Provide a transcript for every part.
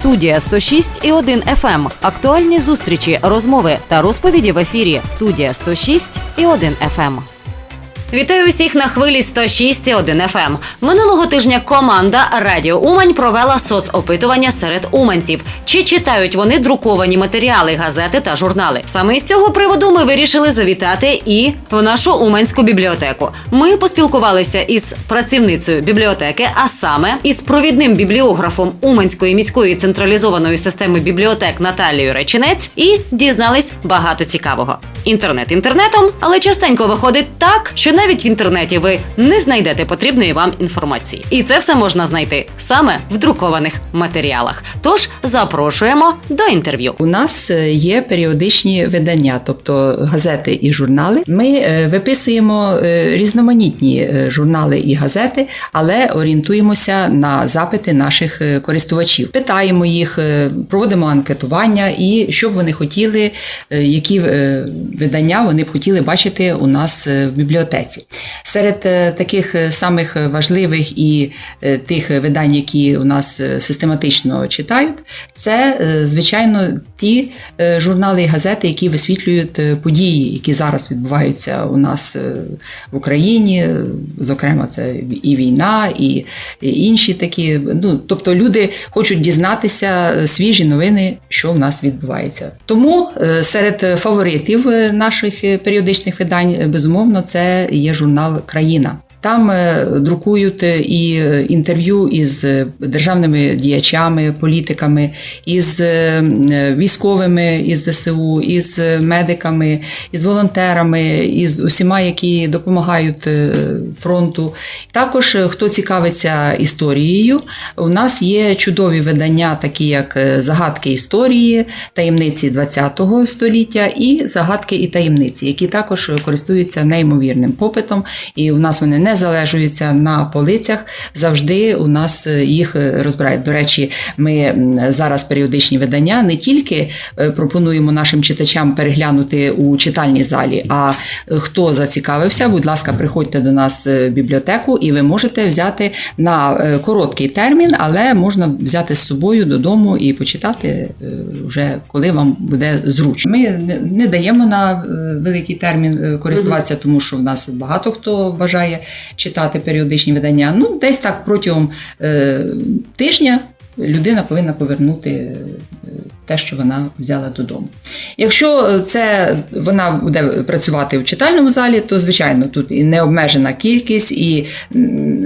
Студія 106 і 1 FM. Актуальні зустрічі, розмови та розповіді в ефірі. Студія 106 і 1 FM. Вітаю усіх на хвилі 106,1 FM. Минулого тижня команда Радіо Умань провела соцопитування серед уманців. Чи читають вони друковані матеріали, газети та журнали? Саме з цього приводу ми вирішили завітати і в нашу уманську бібліотеку. Ми поспілкувалися із працівницею бібліотеки, а саме із провідним бібліографом Уманської міської централізованої системи бібліотек Наталією Реченець і дізнались багато цікавого. Інтернет інтернетом, але частенько виходить так, що навіть в інтернеті ви не знайдете потрібної вам інформації. І це все можна знайти саме в друкованих матеріалах. Тож запрошуємо до інтерв'ю. У нас е, є періодичні видання, тобто газети і журнали. Ми е, виписуємо е, різноманітні журнали і газети, але орієнтуємося на запити наших користувачів. Питаємо їх, проводимо анкетування і що б вони хотіли, які видання вони б хотіли бачити у нас в бібліотеці. Серед е, таких е, самих важливих і е, тих видань, які у нас систематично читають, це, звичайно, ті журнали і газети, які висвітлюють події, які зараз відбуваються у нас в Україні. Зокрема, це і війна, і інші такі. Ну, тобто люди хочуть дізнатися свіжі новини, що в нас відбувається. Тому серед фаворитів наших періодичних видань, безумовно, це є журнал Країна. Там е, друкують і е, інтерв'ю із е, державними діячами, політиками, із військовими із ЗСУ, із медиками, із волонтерами, із усіма, які допомагають фронту. Також хто цікавиться історією, у нас є чудові видання, такі як загадки історії, таємниці ХХ століття і загадки і таємниці, які також користуються неймовірним попитом, і у нас вони не залежуються на полицях. Завжди у нас е, їх е, розбирають. До речі, ми зараз періодичні видання не тільки е, пропонуємо нашим читачам переглянути у читальній залі. А хто зацікавився, будь ласка, приходьте до нас в бібліотеку, і ви можете взяти на короткий термін, але можна взяти з собою додому і почитати вже коли вам буде зручно. Ми не- не даємо на великий термін користуватися, тому що в нас багато хто бажає читати періодичні видання. Ну, десь так протягом е, тижня людина повинна повернути те, що вона взяла додому. Якщо це вона буде працювати в читальному залі, то звичайно тут і необмежена кількість, і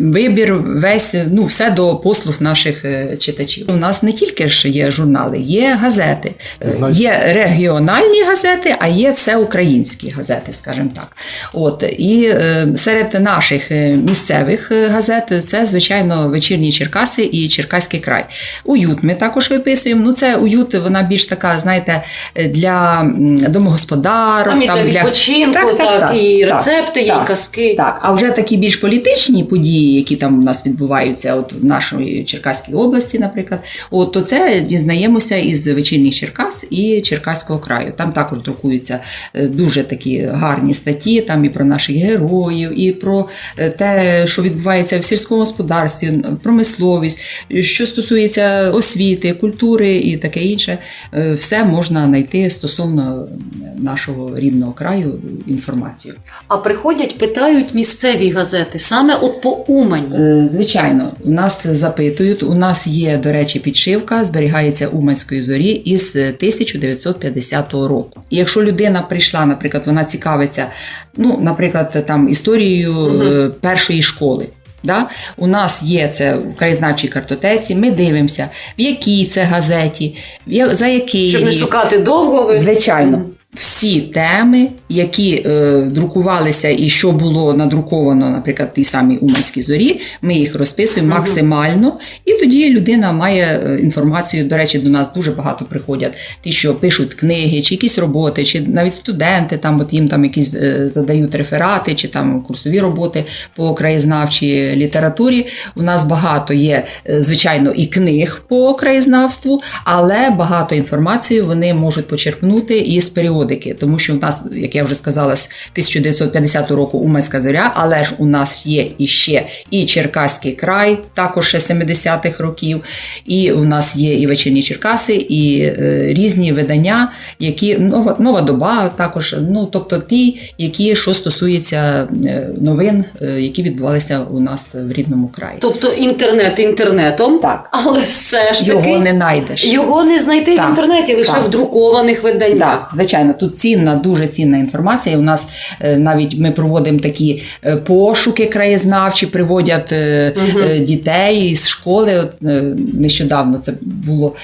вибір весь ну все до послуг наших е, читачів. У нас не тільки ж є журнали, є газети, Е, є регіональні газети, а є всеукраїнські газети, скажімо так. От і е, серед наших е, місцевих е, газет це звичайно вечірні Черкаси і Черкаський край. Уют ми також виписуємо. Ну це уют, вона більш така, знаєте, для домогосподарок. Там і для відпочинку, так, і рецепти, є, і казки. Так, а вже такі більш політичні події, які там у нас відбуваються, от в нашій Черкаській області, наприклад, от то це дізнаємося із вечірніх Черкас і Черкаського краю. Там також друкуються е, дуже такі гарні статті, там і про наших героїв, і про е, те, що відбувається в сільському господарстві, промисловість, що стосується освіти, культури і таке інше, е, все можна знайти стосовно нашого рідного краю інформацію. А приходять, питають місцеві газети, саме от по Умані. Е, Звичайно, у нас запитують. У нас є, до речі, підшивка, зберігається Уманської зорі із 1950 року. І якщо людина прийшла, наприклад, вона цікавиться, ну, наприклад, там історією е, першої школи. Да? У нас є це в краєзнавчій картотеці. Ми дивимося, в якій це газеті, в я- за який Щоб не рік. шукати довго, ви Звичайно. Всі теми, які е, друкувалися і що було надруковано, наприклад, в тій самій Уманській зорі, ми їх розписуємо максимально, і тоді людина має е, інформацію. До речі, до нас дуже багато приходять ті, що пишуть книги, чи якісь роботи, чи навіть студенти там, от їм там якісь е, задають реферати, чи там курсові роботи по краєзнавчій літературі. У нас багато є, е, звичайно, і книг по краєзнавству, але багато інформації вони можуть почерпнути із періодів періодики, тому що в нас, як я вже сказала, з 1950 року Уманська зоря, але ж у нас є іще і Черкаський край, також ще 70-х років, і у нас є і вечірні Черкаси, і е, різні видання, які нова, нова доба, також, ну тобто ті, які що стосується е, новин, е, які відбувалися у нас в рідному краї. Тобто інтернет інтернетом, Так. але все ж таки Його не знайдеш. його не знайти Так, в інтернеті, лише так. в друкованих виданнях. Так, звичайно, тут цінна, дуже цінна інформація. У нас е, навіть ми проводимо такі е, пошуки краєзнавчі, приводять е, дітей з школи. От, нещодавно це було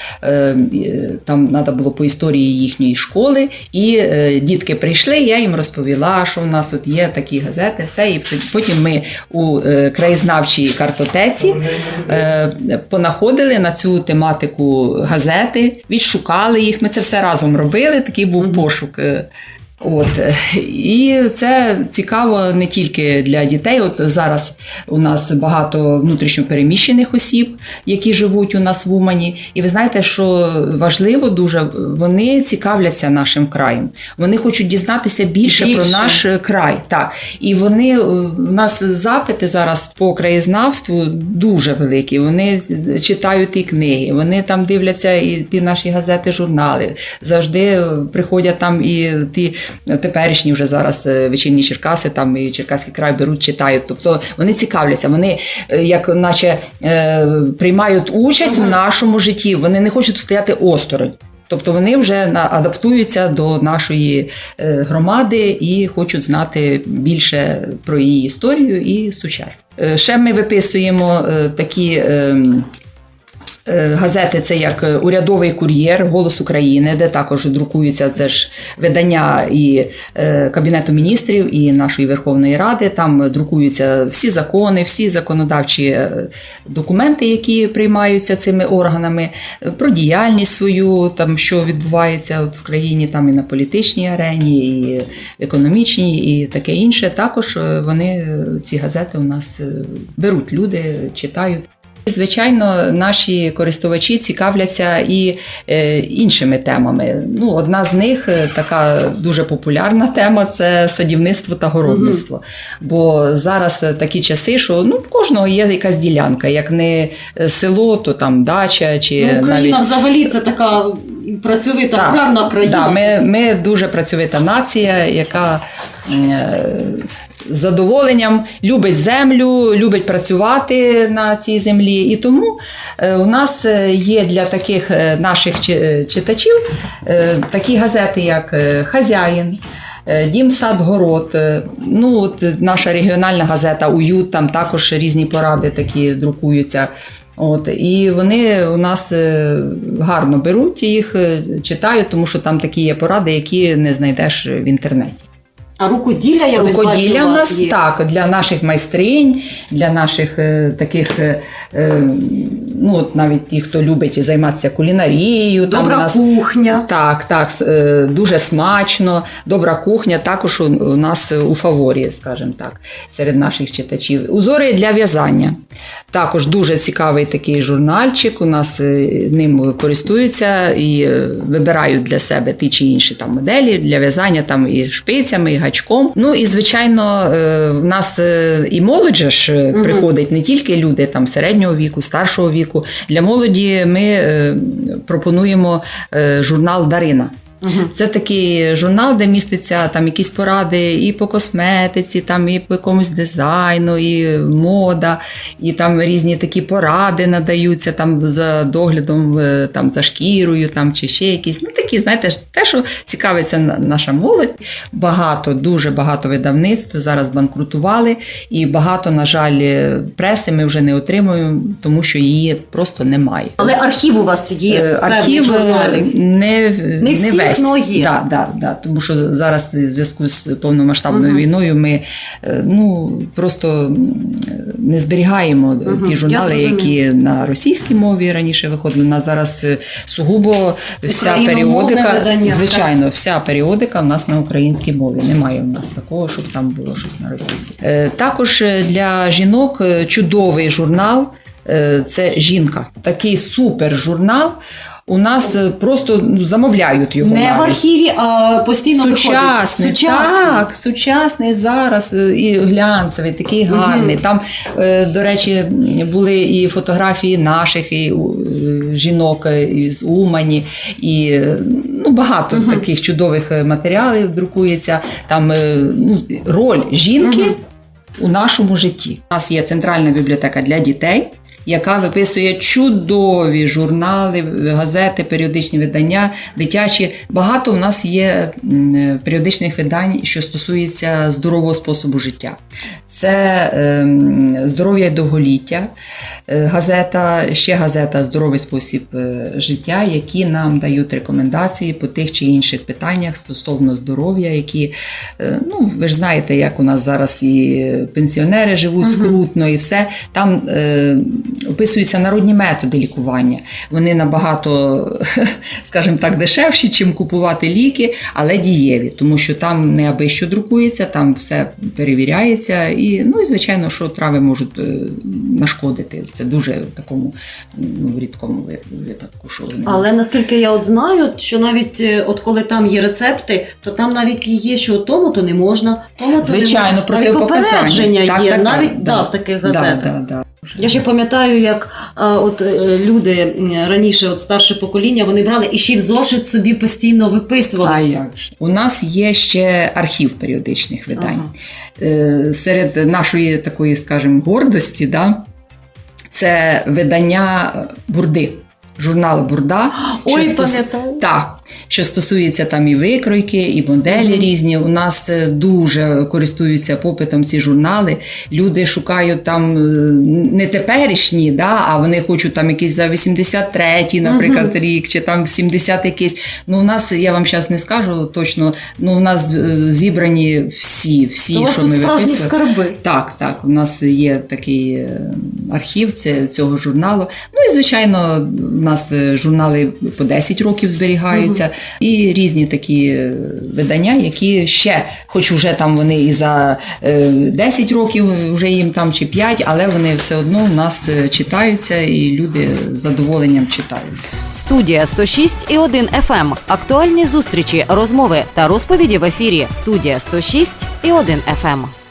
там треба було по історії їхньої школи, і дітки прийшли. Я їм розповіла, що в нас от є такі газети, все. І потім ми у краєзнавчій картотеці понаходили на цю тематику газети, відшукали їх. Ми це все разом робили. Такий був пошук. Е, От е, і це цікаво не тільки для дітей. От зараз у нас багато внутрішньопереміщених осіб, які живуть у нас в Умані. І ви знаєте, що важливо дуже, вони цікавляться нашим краєм. Вони хочуть дізнатися більше, про наш е, край. Так. І вони е, у нас запити зараз по краєзнавству дуже великі. Вони читають і книги, вони там дивляться і ті наші газети, журнали. Завжди е, приходять там і ті теперішні вже зараз е, вечірні Черкаси, там і Черкаський край беруть, читають. Тобто вони цікавляться, вони е, як наче е, приймають участь в нашому житті. Вони не хочуть стояти осторонь. Тобто вони вже адаптуються до нашої громади і хочуть знати більше про її історію і сучасність. Ще ми виписуємо такі. Е, Газети це як е, урядовий кур'єр, Голос України, де також друкуються це ж видання і е, Кабінету міністрів, і нашої Верховної Ради. Там друкуються всі закони, всі законодавчі документи, які приймаються цими органами, про діяльність свою, там що відбувається от в країні, там і на політичній арені, і економічній, і таке інше. Також вони ці газети у нас беруть люди, читають. Звичайно, наші користувачі цікавляться і е, іншими темами. Ну, одна з них е, така дуже популярна тема це садівництво та городництво. Бо зараз е, такі часи, що ну, в кожного є якась ділянка, як не село, то там дача чи Ну, Україна навіть. взагалі це така працьовита, Так, аграрна країна. Да, ми, ми дуже працьовита нація, яка е, з задоволенням любить землю, любить працювати на цій землі. І тому е, у нас е, є для таких е, наших читачів такі газети, як Хазяїн. Дім сад город. Ну, от наша регіональна газета Уют, там також різні поради такі друкуються. От, і вони у нас гарно беруть їх, читають, тому що там такі є поради, які не знайдеш в інтернеті. А рукоділля я Рукоділля у нас є. так для наших майстринь, для наших е, таких, е, е, ну от навіть ті, хто любить займатися кулінарією. там Добра у нас кухня. так, так, е, дуже смачно. Добра кухня також у, у нас у фаворі, скажімо так, серед наших читачів. Узори для в'язання. Також дуже цікавий такий журнальчик. У нас е, ним користуються і е, вибирають для себе ті чи інші там моделі для в'язання там і шпицями, і гачком. Ну і звичайно, е, в нас е, і молодь же ж е, приходить не тільки люди там середнього віку, старшого віку. Для молоді ми пропонуємо журнал Дарина. Це такий журнал, де міститься там якісь поради і по косметиці, там і по якомусь дизайну, і мода, і там різні такі поради надаються там за доглядом, там за шкірою, там чи ще якісь. Ну такі, знаєте, те, що цікавиться на- наша молодь. Багато, дуже багато видавництв зараз банкрутували, і багато, на жаль, е, преси ми вже не отримуємо, тому що її просто немає. Але архів у вас є. Е, Архів е, не, Не всіх, весь. но є. Да, да, да, тому що зараз в зв'язку з повномасштабною війною ми ну, просто не зберігаємо Мгм, ті журнали, які на російській мові раніше виходили. У нас зараз сугубо вся Україномовне періодика, звичайно, вся періодика в нас на українській мові. Немає в нас такого, щоб там було щось на російській. Е, Також е, для жінок е, чудовий журнал. Це жінка. Такий супер журнал. У нас просто ну, замовляють його. Не в архіві, а постійно Сучасний, виходить. Сучасний. так, сучасний зараз і глянцевий, такий гарний. Там, е, до речі, були і фотографії наших і жінок е, із Умані, і е, ну, багато таких чудових е, матеріалів друкується. Там е, ну, роль жінки у нашому житті. У нас є центральна бібліотека для дітей. Яка виписує чудові журнали, газети, періодичні видання, дитячі. Багато в нас є періодичних видань, що стосується здорового способу життя. Це ем, здоров'я і довголіття, е, газета, ще газета Здоровий спосіб е, життя, які нам дають рекомендації по тих чи інших питаннях стосовно здоров'я, які е, ну ви ж знаєте, як у нас зараз і пенсіонери живуть скрутно, і все. Там описуються народні методи лікування. Вони набагато, скажімо так, дешевші, чим купувати ліки, але дієві, тому що там не аби що друкується, там все перевіряється, і ну і звичайно, що трави можуть е, нашкодити. Це дуже в такому ну, рідкому випадку, що вони Але наскільки я от знаю, що навіть е, от коли там є рецепти, то там навіть є, що тому то не можна, тому то звичайно не можна. навіть протипоказання. попередження Так, є, так, навіть так, да, да. в таких Да, газетах. да, да. Я ще пам'ятаю, як а, от е, люди раніше, от старше покоління, вони брали і ще й в зошит собі постійно виписували. А як? У нас є ще архів періодичних видань. Ага. Е, Серед нашої такої, скажімо, гордості, да, це видання Бурди. Журнал Бурда. Ой, стос- пам'ятаю. Так, що стосується там і викройки, і моделі різні. У нас е, дуже користуються попитом ці журнали. Люди шукають там е, не теперішні, да, а вони хочуть там якийсь за 83-й, наприклад, рік, чи там 70 якийсь. Ну, у нас, я вам зараз не скажу точно, ну у нас е, зібрані всі, всі, То що тут ми виписуємо. скарби. Так, так. У нас є такий архів це- цього журналу. Ну і звичайно, у нас журнали по 10 років зберігаються, і різні такі е, видання, які ще, хоч вже там вони і за е, 10 років, вже їм там чи 5, але вони все одно у нас е, читаються, і люди з задоволенням читають. Студія 106 і 1 FM. Актуальні зустрічі, розмови та розповіді в ефірі. Студія 106 і 1 FM.